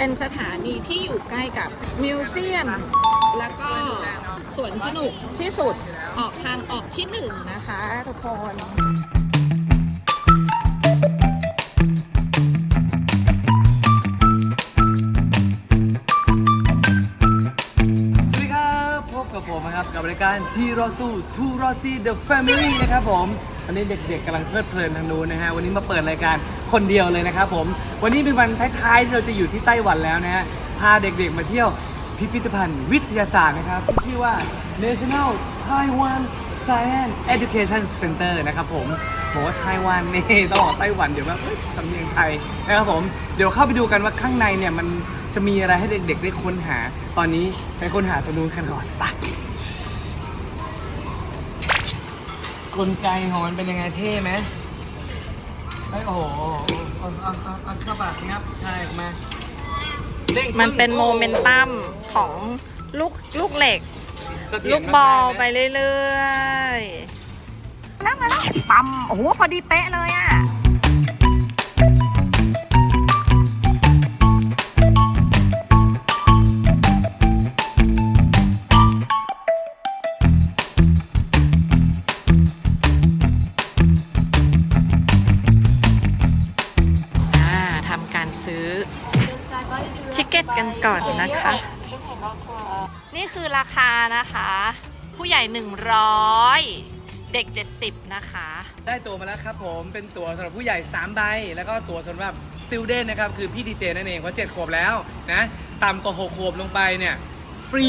เป็นสถานีที่อยู่ใกล้กับมิวเซียม แล้วก็สวนสนุกที่สุดออกทางออกที่หนึ่งนะคะทุกคน รายการทีรอซูทูรอซีเดอะแฟมิลี่นะครับผมตอนนี้เด็กๆกำลังเพลิดเพลินทางนู้นนะฮะวันนี้มาเปิดรายการคนเดียวเลยนะครับผม วันนี้เป็นวันท้ายๆที่เราจะอยู่ที่ไต้หวันแล้วนะฮะพาเด็กๆมาเที่ยวพิพิธภัณฑ์วิทยาศาสตร์นะครับที่ชื่อว่า National Taiwan Science Education Center นะครับผมบอกว่าไต้หวันนี่ต้องบอกไต้หวันเดี๋ยวแบบสำเนียงไทยนะครับผมเดี๋ยวเข้าไปดูกันว่าข้างในเนี่ยมันจะมีอะไรให้เด็กๆได้ค้นหา ตอนนี้ไปค้นหาตรงนู้นกันก่อนไป กลไกของมันเป็นยังไงเท่ไหมเอ้ยโอ้โหเอาเอาเอาเอาเข้าปากงับคายออกมาด้งมันเป็นปึ้งโมเมนตัมของลูกลูกเหล็ก เสถียรลูกบอลมากๆไปนะ เรื่อยๆ แล้วมาแล้วปั๊มโอ้โห พอดีเป๊ะเลยอะ ญ่ 100 เด็ก 70 นะคะ ได้ตัวมาแล้วครับผมเป็นตั๋วสำหรับผู้ใหญ่ 3 ใบ แล้วก็ตั๋วสำหรับ student นะครับ คือพี่ดีเจนั่นเองเพราะ7ขวบแล้วนะต่ำกว่า6ขวบลงไปเนี่ย ฟรี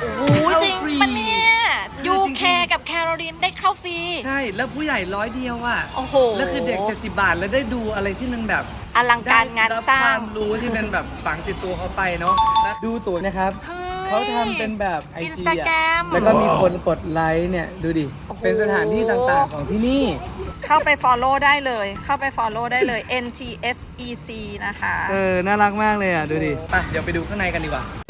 โอ้โหเข้าจริงฟรี ปะเนี่ยคือยูจริงๆ เคกับแคโรลีนได้เข้าฟรี ใช่ แล้วผู้ใหญ่ร้อยเดียวอะโอ้โหแล้วคือเด็ก 70 บาท แล้วได้ดูอะไรที่มันแบบ อลังการงานได้บสร้าควางมรู้ที่เป็นแบบฝังติดตัวเขาไปเนาะแล้วดูตั๋วนะครับฮ้ย เขาทำเป็นแบบไออินสจีตาแกรมแล้วก็มีคนกดไลค์เนี่ย ดูดิ โอ้โห เป็นสถานที่ต่างๆของที่นี่ เข้าไป follow ได้เลย เข้าไป follow ได้เลย NTSEC นะคะ เออ น่ารักมากเลยอะ ดูดิ ไป เดี๋ยวไปดูข้างในกันดีกว่าเอา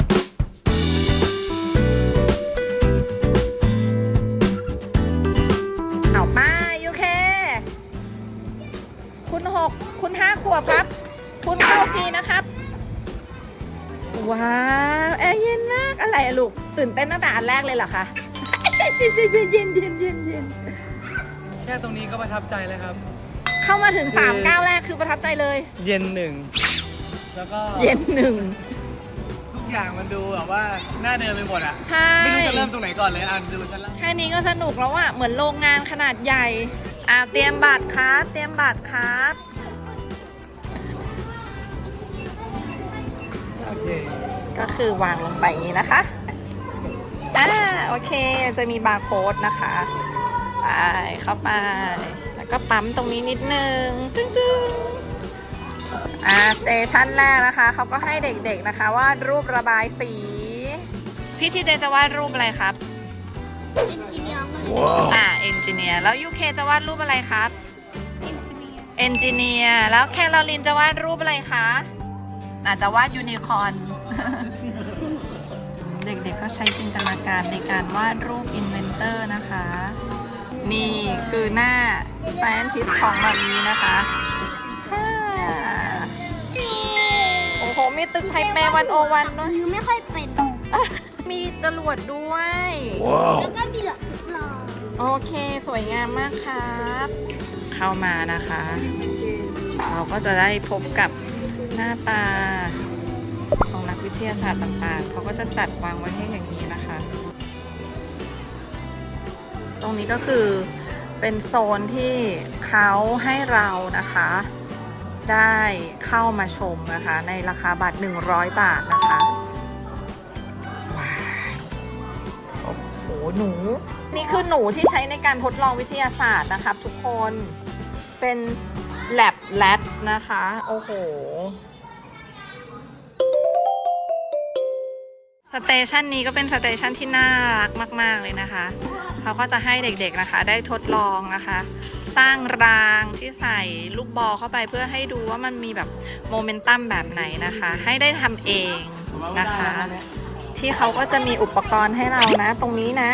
กเลยเหรอคะใช่ใช่ใช่ใช่เย็นเย็นเย็นเย็นแค่ตรงนี้ก็ประทับใจแล้วครับ เข้ามาถึงคือ3ก้าวแรกคือประทับใจเลย เย็นหนึ่งแล้วก็เย็นหนึ่งทุกอย่างมันดูแบบว่าน่าเดินไปหมดอะใช่ ไม่รู้จะเริ่มตรงไหนก่อนเลยอะดูชั้นล่างแค่นี้ก็สนุกแล้วอะเหมือนโรงงานขนาดใหญ่อ่าเตรียมบัตรครับ เตรียมบัตรครับโอเคก็คือวางลงไปอย่างนี้นะคะอ่า โอเคจะมีบาร์โค้ดนะคะไปเข้าไป แล้วก็ปั๊มตรงนี้นิดนึงจึ้งจึ้งอ่าสเตชันแรกนะคะ เขาก็ให้เด็กๆนะคะวาดรูประบายสี พี่ทีเจจะวาดรูปอะไรครับเป็นจีเนียร์มันเลยอ่าเอนจิเนียร์แล้วยูเคจะวาดรูปอะไรครับเป็นจีเนียร์เอนจิเนียร์แล้วแคโรลินจะวาดรูปอะไรคะอาจจะวาดยูนิคอร์นเด็กๆก็ใช้จินตนาการในการวาดรูปอินเวนเตอร์นะคะ นี่คือหน้า Scientist ของแบบนี้นะคะฮ่าโอ้โห มีตึกไทเปวันโอวันด้วยมือไม่ค่อยเป็น มีจรวดด้วย แล้วก็มีหลอดทดลองโอเคสวยงามมากครับ เข้ามานะคะ เราก็จะได้พบกับหน้าตาของนัก วิทยาศาสตร์ต่างๆ เขาก็จะจัดวางไว้ให้อย่างนี้นะคะ ตรงนี้ก็คือเป็นโซนที่เขาให้เรานะคะ ได้เข้ามาชมนะคะ ในราคาบัตร 100 บาทนะคะว้าวโอ้โหหนู นี่คือหนูที่ใช้ในการทดลองวิทยาศาสตร์นะครับทุกคนเป็น lab rat นะคะ โอ้โห สเตชันนี้ก็เป็นสเตชันที่น่ารักมาก ๆ เลยนะคะ เขาก็จะให้เด็กๆนะคะ ได้ทดลองนะคะ สร้างรางที่ใส่ลูกบอลเข้าไปเพื่อให้ดูว่ามันมีแบบโมเมนตัมแบบไหนนะคะ ให้ได้ทำเองนะคะ ที่เขาก็จะมีอุปกรณ์ให้เรานะ ตรงนี้นะ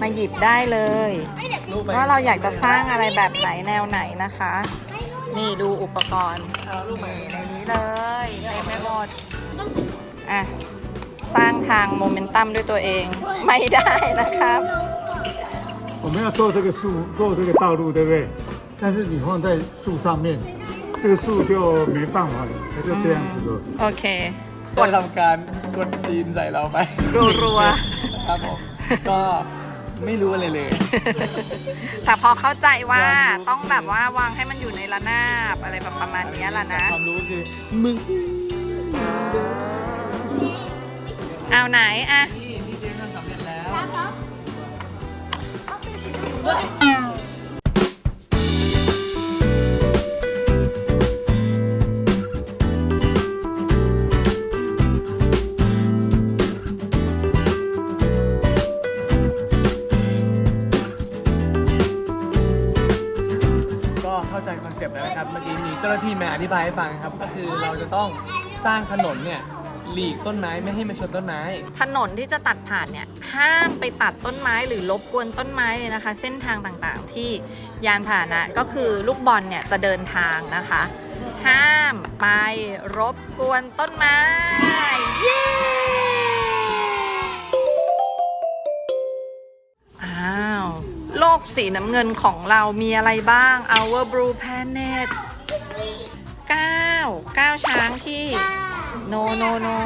มาหยิบได้เลยไม่เด็กรูปไปว่าเราอยากจะสร้างอะไรแบบไหนแนวไหนนะคะ นี่ดูอุปกรณ์เอารูปไปนี่ในนี้เลยเต็มไปหมดอะ สร้างทางโมเมนตัมด้วยตัวเอง ไม่ได้นะครับ 我们要做这个树，做这个道路，对不对？但是你放在树上面，这个树就没办法了，它就这样子了。 โอเค ก็ทำการกดจีนใส่เราไป รัว ครับผม ก็ไม่รู้อะไรเลย แต่พอเข้าใจว่าต้องแบบว่าวางให้มันอยู่ในระนาบอะไรแบบประมาณเนี้ยละนะ ความรู้คือมึง เอาไหนอะนี่พี่เจทำสำเร็จแล้วแล้วก็ก็เข้าใจคอนเซปต์แล้วนะครับ เมื่อกี้มีเจ้าหน้าที่มาอธิบายให้ฟังครับ ก็คือเราจะต้องสร้างถนนเนี่ย หลีกต้นไม้ไม่ให้มันชนต้นไม้ ถนนที่จะตัดผ่านเนี่ยห้ามไปตัดต้นไม้หรือรบกวนต้นไม้เลยนะคะ เส้นทางต่างๆ ที่ยานพาหนะก็คือลูกบอลเนี่ยจะเดินทางนะคะ ห้ามไปรบกวนต้นไม้เย้อ้าวโลกสีน้ำเงินของเรามีอะไรบ้าง Our Blue Planet 9 9 ช้างที่ no no no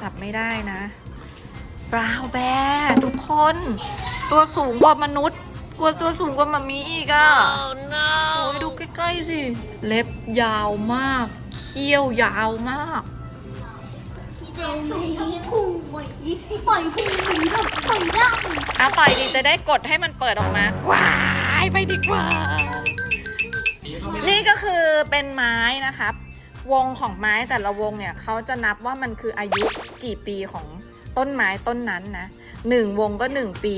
จับไม่ได้นะ Brown Bear ทุกคน ตัวสูงกว่ามนุษย์กว่าตัวสูงกว่ามามีอีกอะ่ะ oh, no. โอ้ยดูใกล้ๆสิ เล็บยาวมาก เขี้ยวยาวมากที่เจสูงทั้งพุงปล่อยปล่อยพุงหนีแบบปล่อยร่างเอาต่อยดีจะได้กดให้มันเปิดออกมา ว้ายไปดีกว่า นี่ก็คือเป็นไม้นะครับ วงของไม้แต่ละวงเนี่ยเขาจะนับว่ามันคืออายุกี่ปีของต้นไม้ต้นนั้นนะหนึ่งวงก็หนึ่งปี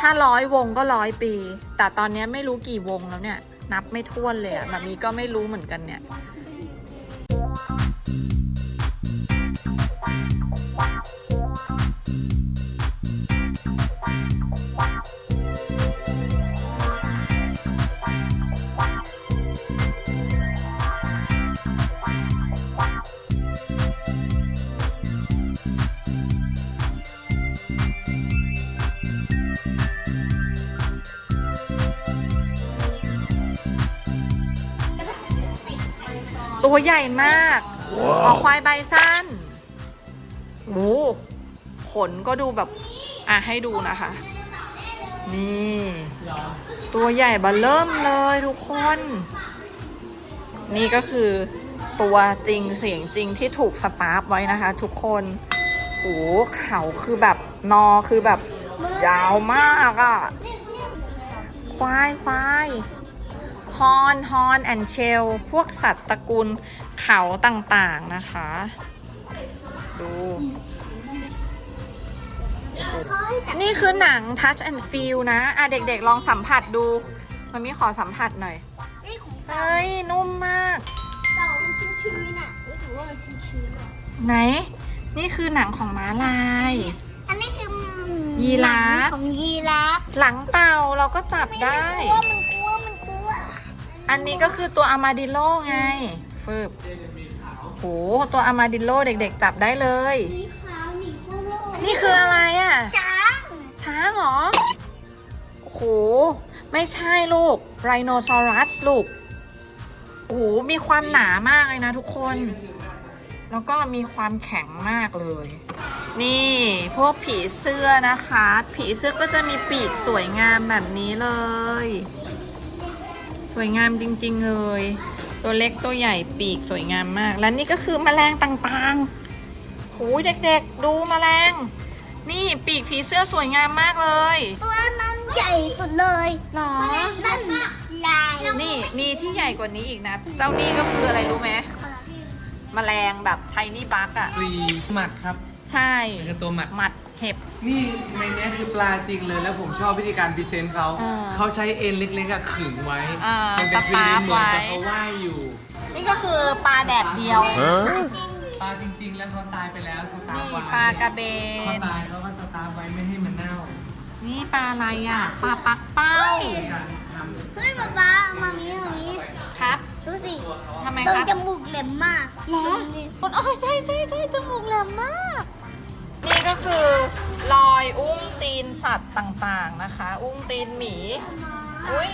ถ้าร้อยวงก็ร้อยปี แต่ตอนนี้ไม่รู้กี่วงแล้วเนี่ยนับไม่ถ้วนเลยอะแบบนี้ก็ไม่รู้เหมือนกันเนี่ย ตัวใหญ่มากออกควายใบสั้นโอ้ขนก็ดูแบบ อะให้ดูนะคะ นี่ ตัวใหญ่เบาเริ่มเลยทุกคน นี่ก็คือตัวจริงเสียงจริงที่ถูกสตาร์ฟไว้นะคะ ทุกคนโอ้เขาคือแบบนอคือแบบ ยาวมากอะ่ะ ควายควาย ฮอนฮอนแอนเชล พวกสัตว์ตระกูลเขาต่างๆนะคะ ดูเขาให้จับนี่คือหนัง Touch and Feel นะ อะเด็กๆลองสัมผัสดูมันมีขอสัมผัสหน่อยไอ้ของเฮ้ย นุ่มมากเต่ามันชื้นๆอะรู้สึกว่ามันชื้นๆอะไหน นี่คือหนังของม้าลาย อันนี้คือยีราฟ หนังของยีราฟหลังเต่าเราก็จับได้กลัวมันกลัวมันกลัว อันนี้ก็คือตัวอามาดิโลไงฟืบโหตัวอามาดิโลเด็กๆ จับได้เลย สีขาวหนีโคโลนี่คืออะไรอะ ช้างช้างเหรอ โอ้โห ไม่ใช่ลูก ไรโนซอรัสลูก โอ้โห มีความหนามากเลยนะทุกคน แล้วก็มีความแข็งมากเลย นี่พวกผีเสื้อนะคะ ผีเสื้อก็จะมีปีกสวยงามแบบนี้เลย สวยงามจริง ๆ เลย ตัวเล็กตัวใหญ่ปีกสวยงามมาก และนี่ก็คือแมลงต่างๆโหยเด็กๆ ดูแมลง นี่ปีกผีเสื้อสวยงามมากเลยตัวนั้นใหญ่สุดเลยหรอนั่นลายนี่มีที่ใหญ่กว่านี้อีกนะ เจ้านี่ก็คืออะไรรู้ไหมแมลงแบบไทนี่บักอะฟรีหมัดครับ ใช่เป็นตัวหมัดหมัดเห็บ นี่ในเนี้ยคือปลาจริงเลยแล้วผมชอบวิธีการพรีเซนต์เขาอ่าเขาใช้เอ็นเล็กๆอะขึงไว้อ่ามันเป็นฟรีสตาร์ฟเหมือนกับไว้ เขาว่ายอยู่นี่ก็คือปลาแดดเดียว ปลาจริง ๆ แล้วเขาตายไปแล้วสตาร์นี่ฟไว้ปลากระเบเขาน ตายเขาก็สตาร์ฟไว้ไม่ให้มันเน่านี่ปลาอะไรอะ ปลาปักเป้า การทำเฮ้ยป๊าป๊ามามีมามีครับดูสิทำไมตรงคะจมูกแหลมมากเหรอตงนี้อ๋อใช่ใช่ใช่จมูกแหลมมาก นี่ก็คือรอยอุ้งตีนสัตว์ต่างๆนะคะ อุ้งตีนหมี อุ้ย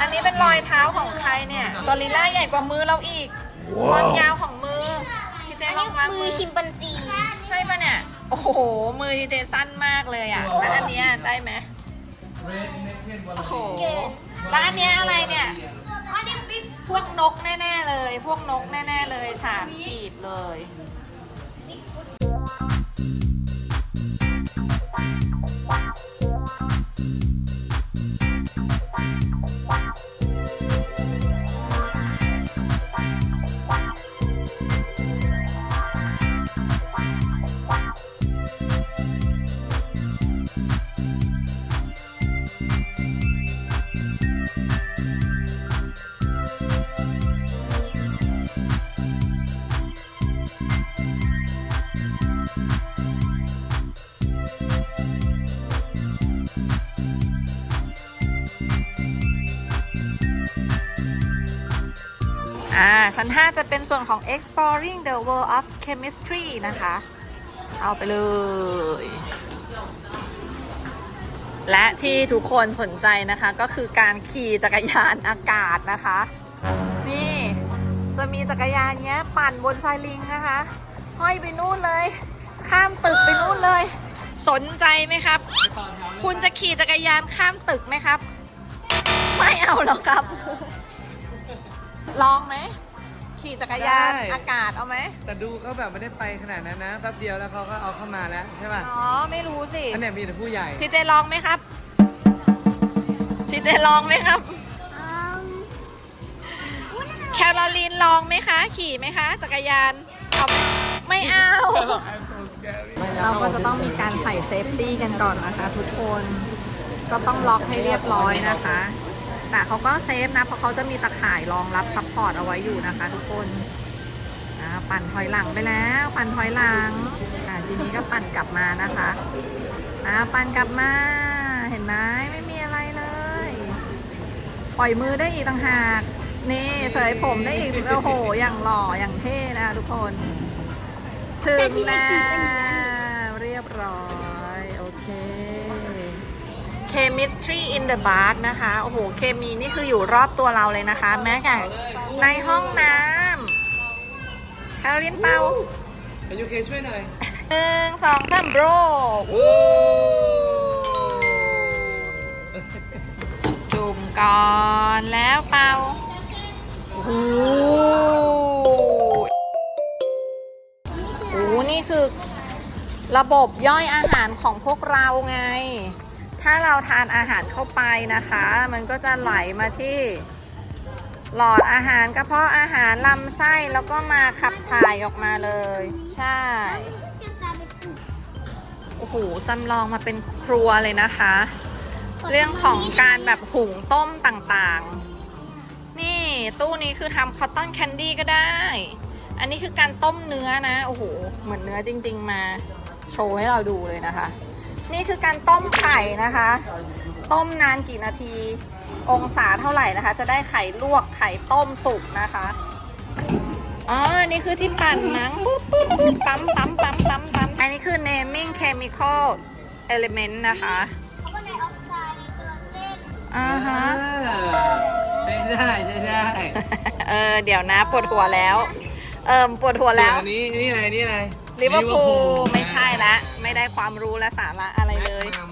อันนี้เป็นรอยเท้าของใครเนี่ยกอริลล่าใหญ่กว่ามือเราอีกความยาวของมือพี่เจอันลนี้องวางมืมืออชิมปันซีใช่ปะเนี่ย โอ้โห มือพี่เจสั้นมากเลยอะแล้วอันเนี้ยได้ไหมเรดเนคเคนวอลโอ้โหแล้วอันเนี้ยอะไรเนี่ยอันนี้บิ๊กพวกนกแน่ ๆ เลย พวกนกแน่ ๆ เลยสามกีบเลย Thank you. อ่าชั้น 5 จะเป็นส่วนของ exploring the world of chemistry นะคะ เอาไปเลย และที่ทุกคนสนใจนะคะก็คือการขี่จักรยานอากาศนะคะ นี่จะมีจักรยานเนี้ยปั่นบนไซลิงนะคะ ห้อยไปนู่นเลย ข้ามตึกไปนู่นเลย สนใจไหมครับ คุณจะขี่จักรยานข้ามตึกไหมครับ ไม่เอาหรอกครับ ลองไหม ขี่จักรยานอากาศเอาไหมแต่ดูเขาแบบไม่ได้ไปขนาดนั้นนะแป๊บเดียวแล้วเขาก็เอาเข้ามาแล้วใช่ป่ะอ๋อไม่รู้สิอันเนี้ยมีแต่ผู้ใหญ่ทีเจลองไหมครับทีเจลองไหมครับอืมอุ๊ยนั่นแคโรลีนลองไหมคะ ขี่ไหมคะ จักรยานเอาไหมไม่เอาเราก็จะต้องมีการใส่เซฟตี้กันก่อนนะคะทุกคน ก็ต้องล็อกให้เรียบร้อยนะคะ แต่เขาก็เซฟนะเพราะเขาจะมีตะข่ายรองรับซัพพอร์ตเอาไว้อยู่นะคะทุกคนปั่นถอยหลังไปแล้ว ปั่นถอยหลังทีนี้ก็ปั่นกลับมานะคะอ่าปั่นกลับมาเห็นไหมไม่มีอะไรเลย ปล่อยมือได้อีกต่างหากนี่เสยผมได้อีกโอ้โหอย่างหล่ออย่างเท่นะทุกคน ถึงแล้วเรียบร้อย chemistry in the bath นะคะ โอ้โห เคมีนี่คืออยู่รอบตัวเราเลยนะคะ แม้แต่ในห้องน้ำแคลรินเปาอายุเคช่วยหน่อยหนึ่งสองสามโบรจุ่มก่อนแล้วเปาโอ้โหโอ้โหนี่คือระบบย่อยอาหารของพวกเราไง ถ้าเราทานอาหารเข้าไปนะคะ มันก็จะไหลมาที่ หลอดอาหารกระเพาะอาหารลำไส้แล้วก็มาขับถ่ายออกมาเลย ใช่โอ้โหจำลองมาเป็นครัวเลยนะคะ เรื่องของการแบบหุงต้มต่างๆ นี่ตู้นี้คือทำคอตตอนแคนดี้ก็ได้ อันนี้คือการต้มเนื้อนะ โอ้โห เหมือนเนื้อจริง ๆ มา โชว์ให้เราดูเลยนะคะ นี่คือการต้มไข่นะคะ ต้มนานกี่นาที องศาเท่าไหร่นะคะ จะได้ไข่ลวกไข่ต้มสุกนะคะอ๋ออันนี้คือที่ปั่นหนังปุ๊บปุ๊บปุ๊บปั๊มปั๊มปั๊มปั๊มปั๊มอันนี้คือ naming chemical element นะคะคาร์บอนไดออกไซด์นิโตรเจนอ่าฮะใช้ได้ใช้ได้ เออ เดี๋ยวนะปวดหัวแล้ว เอิมปวดหัวส่แล้วนอันนี้นี่อะไรนี่อะไร ลิเวอร์พูลไม่ใช่ละ ไม่ได้ความรู้และสาระอะไรเลยมามา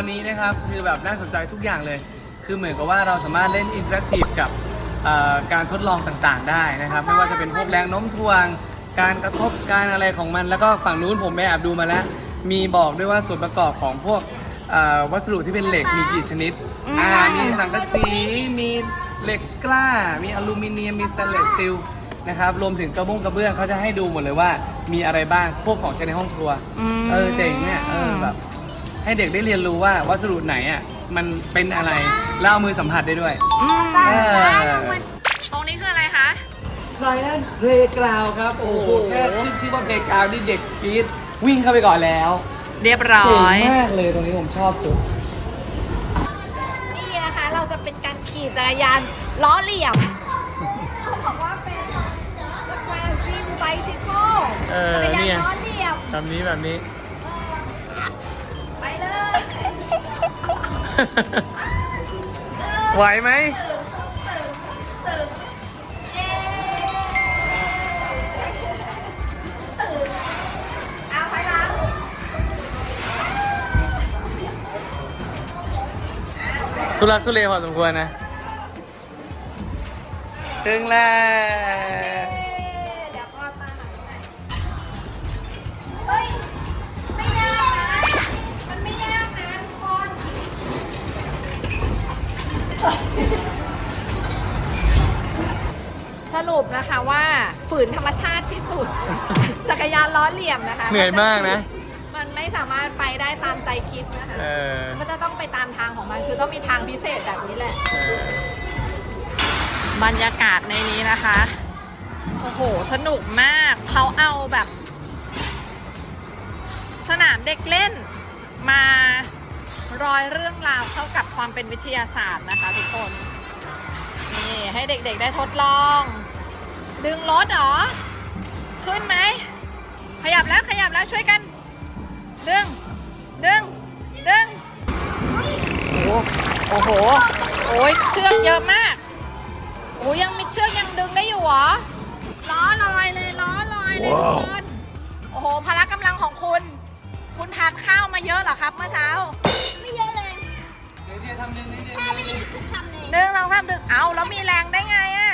อนนี้นะครับคือแบบน่าสนใจทุกอย่างเลย คือเหมือนกับว่าเราสามารถเล่นอินเทอร์แอคทีฟกับเอ่อการทดลองต่างๆ ได้นะครับ ไม่ว่าจะเป็นพวกแรงโน้มถ่วง การกระทบการอะไรของมัน แล้วก็ฝั่งนู้นผมไปแอบดูมาแล้ว มีบอกด้วยว่าส่วนประกอบของพวกเอ่อวัสดุที่เป็นเหล็กมีกี่ชนิดอ่ามีสังกะสีมีเหล็กกล้า มีอลูมิเนียมมีสแตนเลสสตีลนะครับรวมถึงกระบุงกระเบื้องเขาจะให้ดูหมดเลยว่ามีอะไรบ้างพวกของใช้ในห้องครัว เออเจ๋งเนี่ยเออแบบ ให้เด็กได้เรียนรู้ว่าวัสดุไหนอะมันเป็นอะไรแล้วเอามือสัมผัสได้ด้วยอืมป้าเออป้ารางวัลตรงนี้คืออะไรคะ ไซแอนเพลย์กราวครับ โอ้โห แค่ขึ้นชื่อว่าเพลย์กราวนี่เด็กกรี๊ดวิ่งเข้าไปก่อนแล้วเรียบร้เก่งอยมากเลยตรงนี้ผมชอบสุด นี่นะคะ เราจะเป็นการขี่จักรยานล้อเหลี่ยม เขาบอกว่าเป็นสแควร์ฟิล์มไบซิเคิลเออจักรยาเนี่นยล้อเหลี่ยม แบบนี้แบบนี้ ไหวไหมทุลักทุเลพอสมควรนะ ถึงแล้ว สรุปนะคะว่าฝืนธรรมชาติที่สุด จักรยานล้อเหลี่ยมนะคะเหนื่อยมากนะ มันไม่สามารถไปได้ตามใจคิดนะคะเออมันจะต้องไปตามทางของมันคือต้องมีทางพิเศษแบบนี้แหละ เออบรรยากาศในนี้นะคะ โอ้โห สนุกมาก เขาเอาแบบ สนามเด็กเล่นมา รอยเรื่องราวเข้ากับความเป็นวิทยาศาสตร์นะคะทุกคน นี่ให้เด็กๆได้ทดลอง ดึงรถเหรอ ขึ้นไหม ขยับแล้วขยับแล้วช่วยกัน ดึง ดึง ดึง โอ้โห โอ้ยเชือกเยอะมาก โอ้ยยังมีเชือกยังดึงได้อยู่เหรอ ล้อลอยเลยล้อลอยเลยทุกคนโอ้โหพละกำลังของคุณ คุณทานข้าวมาเยอะเหรอครับเมื่อเช้า ทำหนึ่งนิดเดียวแค่ไม่ได้กินสักคำเลยหนึ่งสองสามดึงเอาแล้วมีแรงได้ไงอะ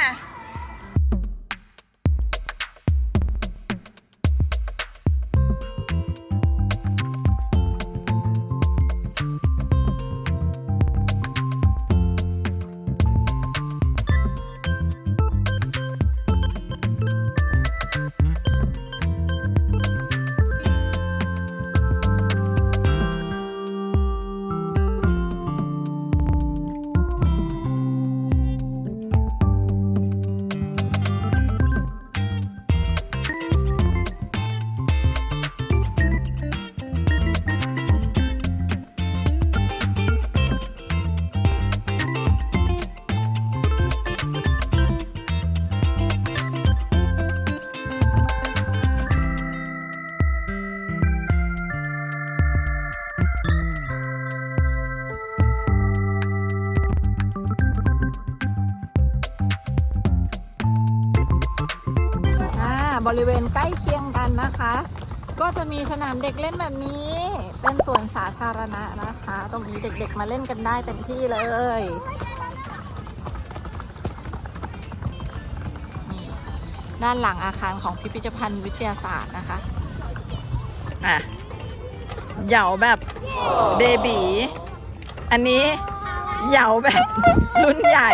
นะคะ ก็จะมีสนามเด็กเล่นแบบนี้ เป็นสวนสาธารณะนะคะ ตรงนี้เด็กๆมาเล่นกันได้เต็มที่เลยด้านหลังอาคารของพิพิธภัณฑ์วิทยาศาสตร์นะคะ อะเหยาแบบเบบี อันนี้เหยาแบบรุ่นใหญ่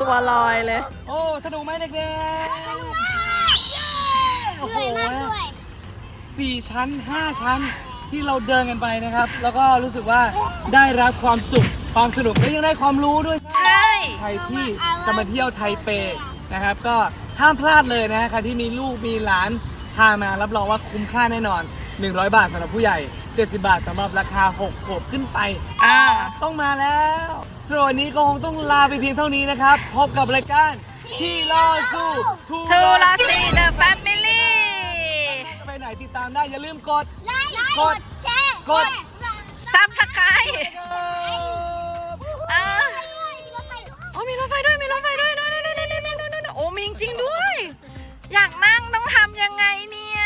ตัวลอยเลย โอ้ สนุกไหมเด็กเหๆ โอ้โหนื่อยมากด้วยสี่ชั้น5ชั้นที่เราเดินกันไปนะครับ แล้วก็รู้สึกว่าได้รับความสุขความสนุกและยังได้ความรู้ด้วยใช่ใครที่จะมาเที่ยวไทเปนะครับ ก็ห้ามพลาดเลยนะใครที่มีลูกมีหลานพามารับรองว่าคุ้มค่าแน่นอน 100 บาทสำหรับผู้ใหญ่ 70 บาทสำหรับราคา 6 ขวบขึ้นไปอ่าต้องมาแล้วส่วนวันนี้ก็คงต้องลาไปเพียงเท่านี้นะครับ พบกับรายการที่รอสู้ทูทูลาซีเดอะแฟมิลี่จะไปไหน ติดตามได้อย่าลืมกด ไลค์กดแชร์กด ซับสไครครับเออมีรถไฟด้วยโอ้มีรถไฟด้วยมีรถไฟด้วยนู่นนู่นนู่นนู่นนู่นนู่นโอ้มีจริงๆด้วย อยากนั่งต้องทำยังไงเนี่ย